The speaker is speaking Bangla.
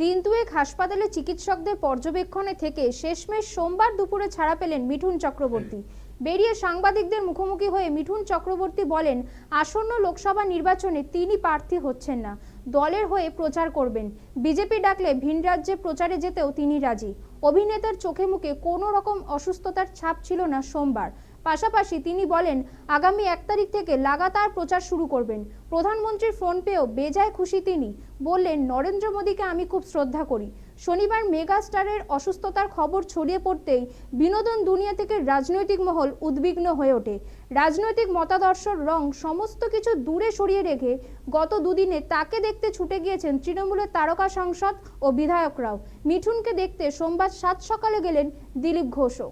দিন দুয়েক হাসপাতালে চিকিৎসকদের পর্যবেক্ষণে থেকে শেষমেশ সোমবার দুপুরে ছাড়া পেলেন মিঠুন চক্রবর্তী। বেরিয়ে সাংবাদিকদের মুখোমুখি হয়ে মিঠুন চক্রবর্তী বলেন, আসন্ন লোকসভা নির্বাচনে তিনি প্রার্থী হচ্ছেন না, দলের হয়ে প্রচার করবেন। বিজেপি ডাকলে ভিন রাজ্যে প্রচারে যেতেও তিনি রাজি। অভিনেতার চোখে মুখে কোনো রকম অসুস্থতার ছাপ ছিল না সোমবার। পাশাপাশি তিনি বলেন, আগামী এক তারিখ থেকে লাগাতার প্রচার শুরু করবেন। প্রধানমন্ত্রীর ফোন পেয়েও বেজায় খুশি তিনি। বললেন, নরেন্দ্র মোদীকে আমি খুব শ্রদ্ধা করি। শনিবার মেগা স্টারের অসুস্থতার খবর ছড়িয়ে পড়তেই বিনোদন দুনিয়া থেকে রাজনৈতিক মহল উদ্বিগ্ন হয়ে ওঠে। রাজনৈতিক মতাদর্শর রং সমস্ত কিছু দূরে সরিয়ে রেখে গত দুদিনে তাকে দেখতে ছুটে গিয়েছেন তৃণমূলের তারকা সাংসদ ও বিধায়করাও। মিঠুনকে দেখতে সোমবার সাত সকালে গেলেন দিলীপ ঘোষও।